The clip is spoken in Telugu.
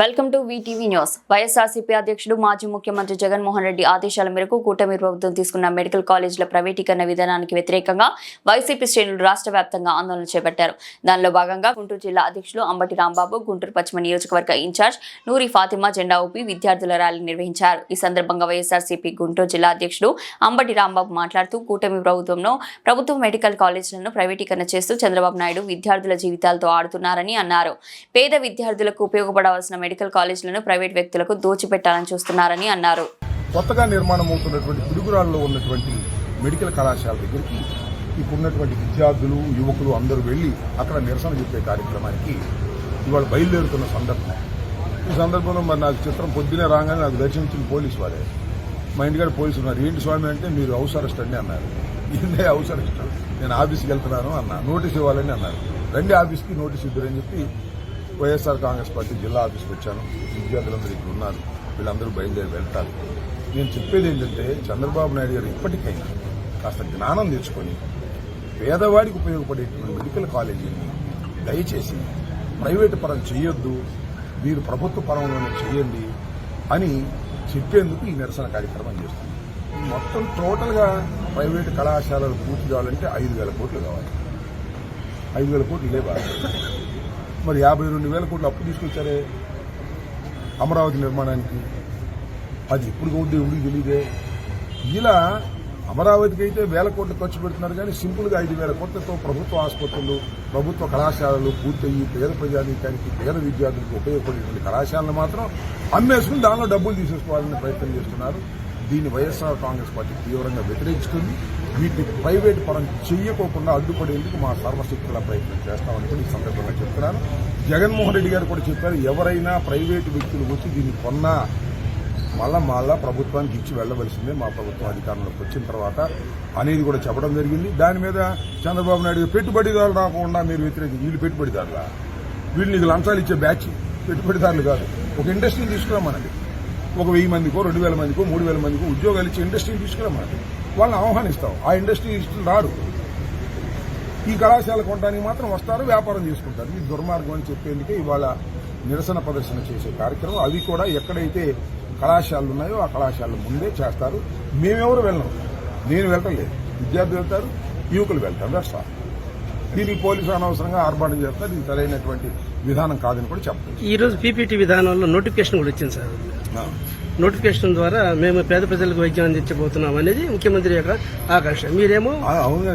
Welcome to VTV news YSRCP అధ్యక్షుడు మాజీ ముఖ్యమంత్రి జగన్మోహన్ రెడ్డి ఆదేశాల మేరకు కూటమి ప్రభుత్వం తీసుకున్న మెడికల్ కాలేజీల ప్రైవేటీకరణ విధానానికి వ్యతిరేకంగా వైసీపీ శ్రేణులు రాష్ట్ర వ్యాప్తంగా ఆందోళన చేపట్టారు. దానిలో భాగంగా గుంటూరు జిల్లా అధ్యక్షులు అంబటి రాంబాబు గుంటూరు పశ్చిమ నియోజకవర్గ ఇన్ఛార్జ్ నూరి ఫాతిమా జెండా ఊపి విద్యార్థుల ర్యాలీ నిర్వహించారు. ఈ సందర్భంగా వైఎస్ఆర్సీపీ గుంటూరు జిల్లా అధ్యక్షుడు అంబటి రాంబాబు మాట్లాడుతూ కూటమి ప్రభుత్వంలో ప్రభుత్వ మెడికల్ కాలేజీలను ప్రైవేటీకరణ చేస్తూ చంద్రబాబు నాయుడు విద్యార్థుల జీవితాలతో ఆడుతున్నారని అన్నారు. పేద విద్యార్థులకు ఉపయోగపడవలసిన మెడికల్ కాలేజీలను ప్రైవేట్ వ్యక్తులకు దోచిపెట్టాలని చూస్తున్నారని అన్నారు. కొత్తగా నిర్మాణం అవుతున్నటువంటి పిడుగురాల్లో ఉన్నటువంటి మెడికల్ కళాశాల దగ్గరికి ఇప్పుడు ఉన్నటువంటి విద్యార్థులు యువకులు అందరూ వెళ్ళి అక్కడ నిరసన చెప్పే కార్యక్రమానికి ఇవాళ బయలుదేరుతున్న సందర్భం. ఈ సందర్భంలో మరి నాకు చిత్రం పొద్దునే రాగానే నాకు దర్శించిన పోలీసు వారే మా ఇంటికాడ పోలీసు ఉన్నారు. ఏంటి స్వామి అంటే మీరు హౌస్ అరెస్ట్ అండి అన్నారు. ఏందే హౌస్ అరెస్ట్? నేను ఆఫీస్కి వెళ్తున్నాను అన్నా నోటీస్ ఇవ్వాలని అన్నారు. రండి ఆఫీస్కి నోటీస్ ఇద్దరని చెప్పి వైఎస్ఆర్ కాంగ్రెస్ పార్టీ జిల్లా ఆఫీస్కి వచ్చాను. విద్యార్థులందరూ ఇక్కడ ఉన్నారు. వీళ్ళందరూ బయలుదేరి వెళ్తారు. నేను చెప్పేది ఏంటంటే చంద్రబాబు నాయుడు గారు ఇప్పటికైనా కాస్త జ్ఞానం తెచ్చుకొని పేదవాడికి ఉపయోగపడేటువంటి మెడికల్ కాలేజీని దయచేసి ప్రైవేటు పరం చేయొద్దు మీరు ప్రభుత్వ పరంలోనే చేయండి అని చెప్పేందుకు ఈ నిరసన కార్యక్రమం చేస్తుంది మొత్తం టోటల్గా ప్రైవేటు కళాశాలలు పూర్తి కావాలంటే ఐదు వేల కోట్లు కావాలి. ఐదు వేల కోట్లు లేవా మరి యాభై రెండు వేల కోట్లు అప్పు తీసుకొచ్చారే అమరావతి నిర్మాణానికి? అది ఎప్పుడు కొద్ది ఎవరికి తెలియదే ఇలా అమరావతికి అయితే వేల కోట్లు ఖర్చు పెడుతున్నారు కానీ సింపుల్గా ఐదు వేల కోట్లతో ప్రభుత్వ ఆసుపత్రులు ప్రభుత్వ కళాశాలలు పూర్తయ్యి పేద ప్రజానీకానికి పేద విద్యార్థులకు ఉపయోగపడేటువంటి కళాశాలను మాత్రం అమ్మేసుకుని దానిలో డబ్బులు తీసేసుకోవాలని ప్రయత్నం చేస్తున్నారు. దీన్ని వైఎస్ఆర్ కాంగ్రెస్ పార్టీ తీవ్రంగా వ్యతిరేకిస్తుంది. వీటిని ప్రైవేట్ పరం చేయకోకుండా అడ్డుపడేందుకు మా సర్వశక్తుల ప్రయత్నం చేస్తామని కూడా ఈ సందర్భంగా చెప్తున్నాను జగన్మోహన్ రెడ్డి గారు కూడా చెప్పారు ఎవరైనా ప్రైవేటు వ్యక్తులు వచ్చి దీన్ని కొన్నా మళ్ళా మళ్ళా ప్రభుత్వానికి ఇచ్చి వెళ్ళవలసిందే మా ప్రభుత్వం అధికారంలోకి వచ్చిన తర్వాత అనేది కూడా చెప్పడం జరిగింది. దాని మీద చంద్రబాబు నాయుడు పెట్టుబడిదారులు రాకుండా మీరు వ్యతిరేకి వీళ్ళు పెట్టుబడిదారులా? వీళ్ళు నీకు లంచాలు ఇచ్చే బ్యాచ్ పెట్టుబడిదారులు కాదు. ఒక ఇండస్ట్రీని తీసుకురామనండి. ఒక వెయ్యి మందికో రెండు వేల మందికో మూడు వేల మందికో ఉద్యోగాలు ఇచ్చి ఇండస్ట్రీని తీసుకురామనండి వాళ్ళని ఆహ్వానిస్తాం. ఆ ఇండస్ట్రీ రాడు ఈ కళాశాల కొనడానికి మాత్రం వస్తారు వ్యాపారం చేసుకుంటారు. ఇది దుర్మార్గం అని చెప్పేందుకే ఇవాళ నిరసన ప్రదర్శన చేసే కార్యక్రమం. అవి కూడా ఎక్కడైతే కళాశాలలు ఉన్నాయో ఆ కళాశాలల ముందే చేస్తారు. మేమెవరు వెళ్ళం? నేను వెళ్ళలేదు విద్యార్థులు వెళ్తారు యువకులు వెళ్తారు. దట్స్ దీనికి పోలీసు అనవసరంగా ఆర్భాటం చేస్తారు. ఇది సరైనటువంటి విధానం కాదని కూడా చెప్పచ్చు ఈ రోజు పీపీటీ విధానంలో నోటిఫికేషన్ కూడా వచ్చింది సార్. నోటిఫికేషన్ ద్వారా మేము పేద ప్రజలకు వైద్యం అందించబోతున్నాం అనేది ముఖ్యమంత్రి యొక్క ఆకాంక్ష. మీరేమో అవును